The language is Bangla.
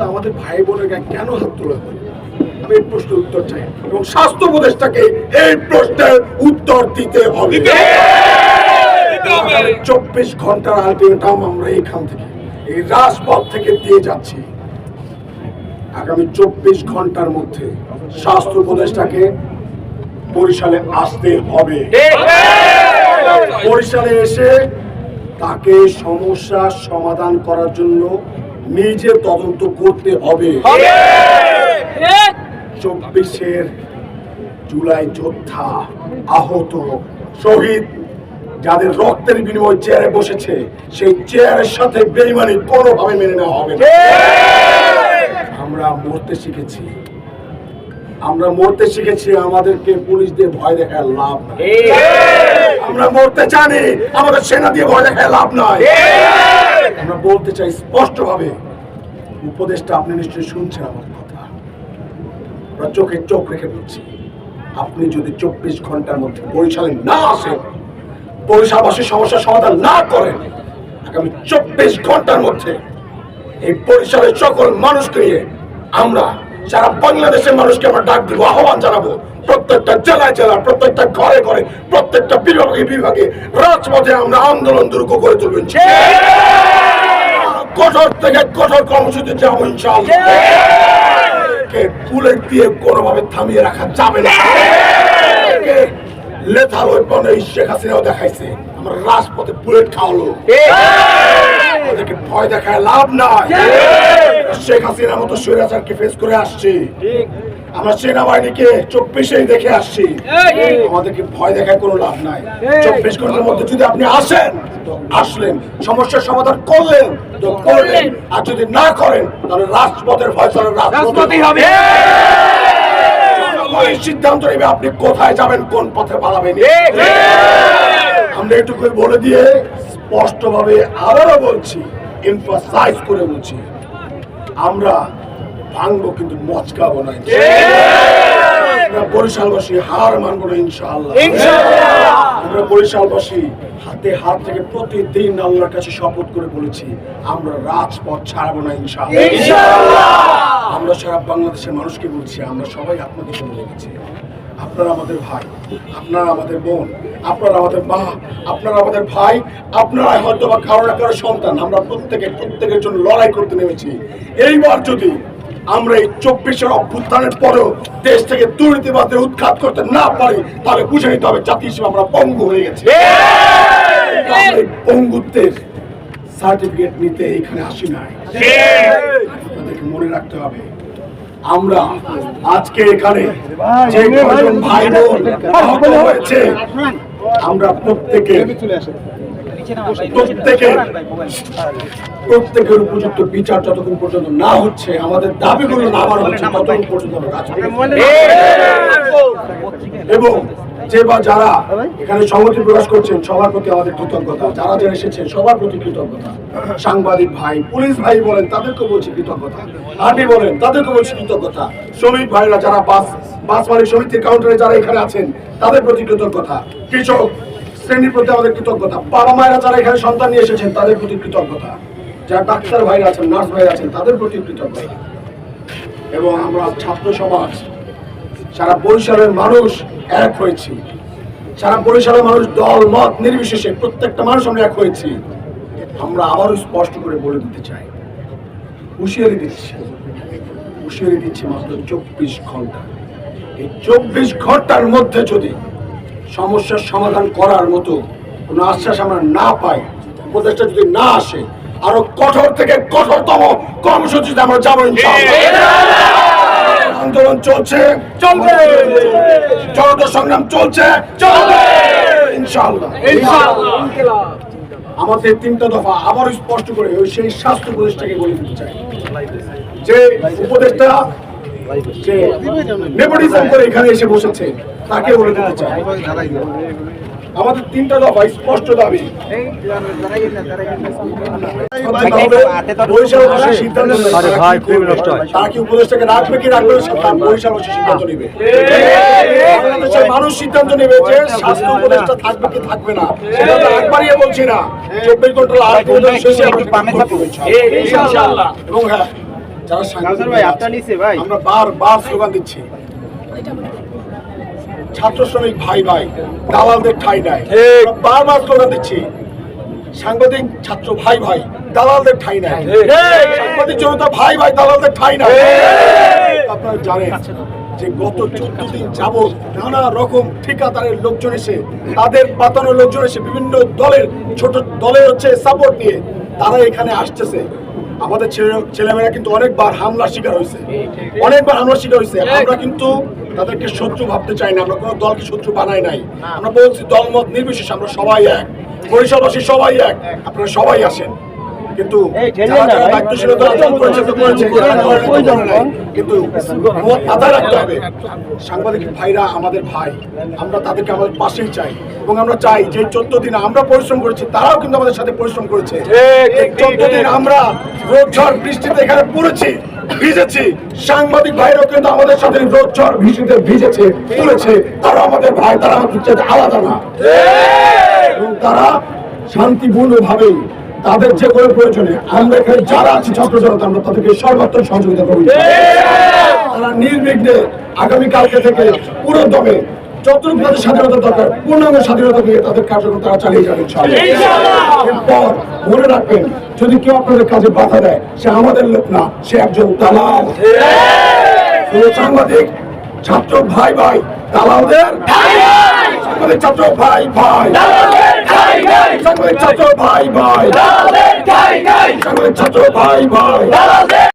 কিন্তু আমাদের ভাই বোনের গায়ে কেন হাত তোলা হলো আমি এই প্রশ্নের উত্তর চাই। এবং স্বাস্থ্য উপদেষ্টাকে এই প্রশ্নের উত্তর দিতে হবে। চব্বিশ ঘণ্টার আলটিমেটাম আমরা এখান থেকে এই রাজপথ থেকে দিয়ে যাচ্ছি। আগামী চব্বিশ ঘণ্টার মধ্যে স্বাস্থ্য উপদেষ্টাকে বরিশালে আসতে হবে। বরিশালে এসে তাকে সমস্যার সমাধান করার জন্য নিজে তদন্ত করতে হবে। চব্বিশের জুলাই যোদ্ধা আহত শহীদ যাদের রক্তের বিনিময় চেয়ারে বসেছে সেই চেয়ারের সাথে বেইমানি কোনোভাবে মেনে নেওয়া হবে না। আমরা মরতে শিখেছি। আমরা মরতে শিখেছি আমাদেরকে পুলিশ দিয়ে ভয় দেখায় লাভ নাই। আমরা মরতে জানি আমাদের সেনা দিয়ে ভয় দেখায় লাভ নয় আমরা বলতে চাই স্পষ্ট ভাবে উপদেশটা আপনি নিশ্চয়ই শুনছেন আমার কথা। আমরা চোখে চোখ রেখে বলছি আপনি যদি চব্বিশ ঘণ্টার মধ্যে বরিশালে না আসেন বরিশালবাসীর সমস্যার সমাধান না করেন আগামী চব্বিশ ঘণ্টার মধ্যে এই বরিশালের সকল মানুষকে নিয়ে আমরা সারা বাংলাদেশের মানুষকে আমরা ডাক দিব আহ্বান জানাব প্রত্যেকটা জেলায় জেলায় প্রত্যেকটা ঘরে ঘরে প্রত্যেকটা বিভাগে বিভাগে রাজপথে আমরা আন্দোলন দুর্গ করে তুলবেন কঠোর থেকে কঠোর কর্মসূচি যাব ইনশাআল্লাহ। কে বুলেট দিয়ে কোনোভাবে থামিয়ে রাখা যাবে না। লেথাল এই শেখ হাসিনাও দেখাইছে আমার রাজপথে বুলেট খাওয়ালো। আমাদেরকে ভয় দেখায় লাভ নাই। শেখ হাসিনার মতো স্বৈরাচারকে ফেস করে আসছি। আমরা সেনাবাহিনীকে চব্বিশেই দেখে আসছি। আমাদেরকে ভয় দেখায় কোনো লাভ নাই। চব্বিশ ঘণ্টার মধ্যে যদি আপনি আসেন তো আসলেন। সমস্যার সমাধান করলেন তো করলেন। আর যদি না করেন তাহলে রাজপথের রাজপথেই হবে। সিদ্ধান্ত নেবে আপনি কোথায় যাবেন কোন পথে পালাবেন। আমরা এটুকু বলে দিয়ে স্পষ্টভাবে আবারও বলছি এমফাসাইজ করে বলছি আমরা ভাঙবো কিন্তু মচকাবো না আমরা বরিশালবাসী হার মানবো না ইনশাআল্লাহ। আমরা বরিশালবাসী হাতে হাত থেকে প্রতিদিন আল্লাহর কাছে শপথ করে বলেছি আমরা রাজপথ ছাড়বো না ইনশাআল্লাহ। আমরা সারা বাংলাদেশের মানুষকে বলছি আমরা সবাই আপনাদের জন্য লেগেছি আপনারা আমাদের ভাই আপনারা আমাদের বোন আপনারা আমাদের মা আপনারা আমাদের ভাই আপনারা হয়তো বা কারও না কারও সন্তান। আমরা প্রত্যেকে প্রত্যেকের জন্য লড়াই করতে নেমেছি। এইবার যদি আমরা এই চব্বিশের অভ্যুত্থানের পরেও দেশ থেকে দুর্নীতিবাদদের উৎখাত করতে না পারি তাহলে বুঝে নিতে হবে জাতি হিসেবে আমরা পঙ্গু হয়ে গেছি। পঙ্গুত্বের সার্টিফিকেট নিতে এখানে আসি নাই। আপনাদেরকে মনে রাখতে হবে আমরা আজকে এখানে যে কজন ভাই বোন হয়েছে আমরা প্রত্যেকে প্রত্যেকের প্রত্যেকের উপযুক্ত বিচার যতক্ষণ পর্যন্ত না হচ্ছে আমাদের দাবিগুলো না মানা হচ্ছে ততক্ষণ পর্যন্ত আমরা কাজ এবং যে বা যারা এখানে সংহতি প্রকাশ করছেন সবার প্রতি আমাদের কৃতজ্ঞতা। যারা যারা এসেছেন সবার প্রতি কৃতজ্ঞতা। সাংবাদিক ভাই পুলিশ ভাই বলেন তাদেরকে বলছি কৃতজ্ঞতা। আর্মি বলেন তাদেরকে বলছি কৃতজ্ঞতা। শ্রমিক ভাইরা যারা বাস বাস মালিক সমিতির কাউন্টারে যারা এখানে আছেন তাদের প্রতি কৃতজ্ঞতা। কৃষক শ্রেণির প্রতি আমাদের কৃতজ্ঞতা। বাবা মায়েরা যারা এখানে সন্তান নিয়ে এসেছেন তাদের প্রতি কৃতজ্ঞতা। যারা ডাক্তার ভাইরা আছেন নার্স ভাইরা আছেন তাদের প্রতি কৃতজ্ঞতা। এবং আমরা ছাত্র সমাজ সারা বরিশালের মানুষ এক হয়েছি। সারা বরিশালের মানুষ দল, মত নির্বিশেষে প্রত্যেকটা মানুষ আমরা এক হয়েছি। আমরা আবারও স্পষ্ট করে বলে দিতে চাই। হুঁশিয়ারি দিচ্ছি। হুঁশিয়ারি দিচ্ছি মাত্র চব্বিশ ঘণ্টা। এই চব্বিশ ঘণ্টার মধ্যে যদি সমস্যার সমাধান করার মতো কোনো আশ্বাস আমরা না পাই উপদেশটা যদি না আসে, আরও কঠোর থেকে কঠোরতম কর্মসূচিতে আমরা যাব ইনশাআল্লাহ। আন্দোলন চলছে। চলবে। জনতা সংগ্রাম চলছে। চলবে। ইনশাআল্লাহ। আমাদের তিনটা দফা আবার স্পষ্ট করে ওই সেই স্বাস্থ্য উপদেশটাকে বলে দিতে চাই। যে উপদেশটা নেপোটিজম করে এখানে এসে বসেছে তাকে বলে দিতে চাই। আমাদের তিনটা দফা স্পষ্ট দাবি। বরিশাল বসে সিদ্ধান্ত নেবে আরে ভাই, প্রেম নষ্ট তারা কি উপদেশটাকে রাখবে কি রাখবে সিদ্ধান্ত নেবে। বাংলাদেশের মানুষ সিদ্ধান্ত নেবে যে স্বাস্থ্য উপদেশটা থাকবে কি থাকবে না। সেটা একবারই বলছি না। চব্বিশ ঘণ্টা আট ঘণ্টা শেষে আমরা করব ইনশাআল্লাহ। এবং হ্যাঁ যারা ভাই আপনার নিচে ভাই। আমরা বার বার স্লোগান দিচ্ছি। ছাত্র শ্রমিক ভাই ভাই দালালদের ঠাই নাই। বারবার স্লোগান দিচ্ছি সাংবাদিক ছাত্র ভাই ভাই দালালদের ঠাই নাই। সাংবাদিক জনতা ভাই ভাই দালালদের ঠাই নাই। আপনারা জানেন যে গত চোদ্দ দিন যাবৎ নানা রকম ঠিকাদারের লোকজন এসে তাদের পাতানো লোকজন এসে বিভিন্ন দলের ছোট দলের হচ্ছে সাপোর্ট নিয়ে তারা এখানে আসতেছে। আমাদের ছেলে ছেলেমেয়েরা কিন্তু অনেকবার হামলার শিকার হয়েছে। অনেকবার হামলার শিকার হয়েছে। আমরা কিন্তু তাদেরকে শত্রু ভাবতে চাই না। আমরা কোনো দলকে শত্রু বানাই নাই। আমরা বলছি দলমত নির্বিশেষে আমরা সবাই এক। বরিশালবাসী সবাই এক। আপনারা সবাই আসেন। কিন্তু। কিন্তু মাথায় রাখতে হবে। সাংবাদিক ভাইরা আমাদের ভাই আমরা তাদেরকে আমাদের পাশেই চাই এবং আমরা চাই যে চোদ্দ দিন আমরা পরিশ্রম করেছি তারাও কিন্তু আমাদের সাথে পরিশ্রম করেছে। চোদ্দ দিন আমরা রোদ ঝড় বৃষ্টিতে এখানে পড়েছি ভিজেছি। সাংবাদিক ভাইরাও কিন্তু আমাদের সাথে রোদ ঝড় বৃষ্টিতে ভিজেছে পড়েছে। তারা আমাদের ভাই তারা আমাদের আলাদা না। এবং তারা শান্তিপূর্ণ ভাবে তাদের যে কোনো প্রয়োজনে আমরা এখানে যারা আছি ছাত্র জনতা আমরা তাদেরকে সর্বাত্মক সহযোগিতা করি তারা নির্বিঘ্নে আগামীকালকে থেকে পুরো দমে যতটুকু তাদের স্বাধীনতা দরকার পূর্ণাঙ্গ স্বাধীনতা দিয়ে তাদের কার্যক্রম তারা চালিয়ে যাবে ইনশাআল্লাহ। এরপর মনে রাখবেন যদি কেউ আপনাদের কাজে বাধা দেয় সে আমাদের লোক না সে একজন দালাল। সাংবাদিক ছাত্র ভাই ভাই দালালদের? ছাত্র ভাই ভাই। ছাত্র ভাই ভাই সাংবাদিক ছাত্র ভাই ভাই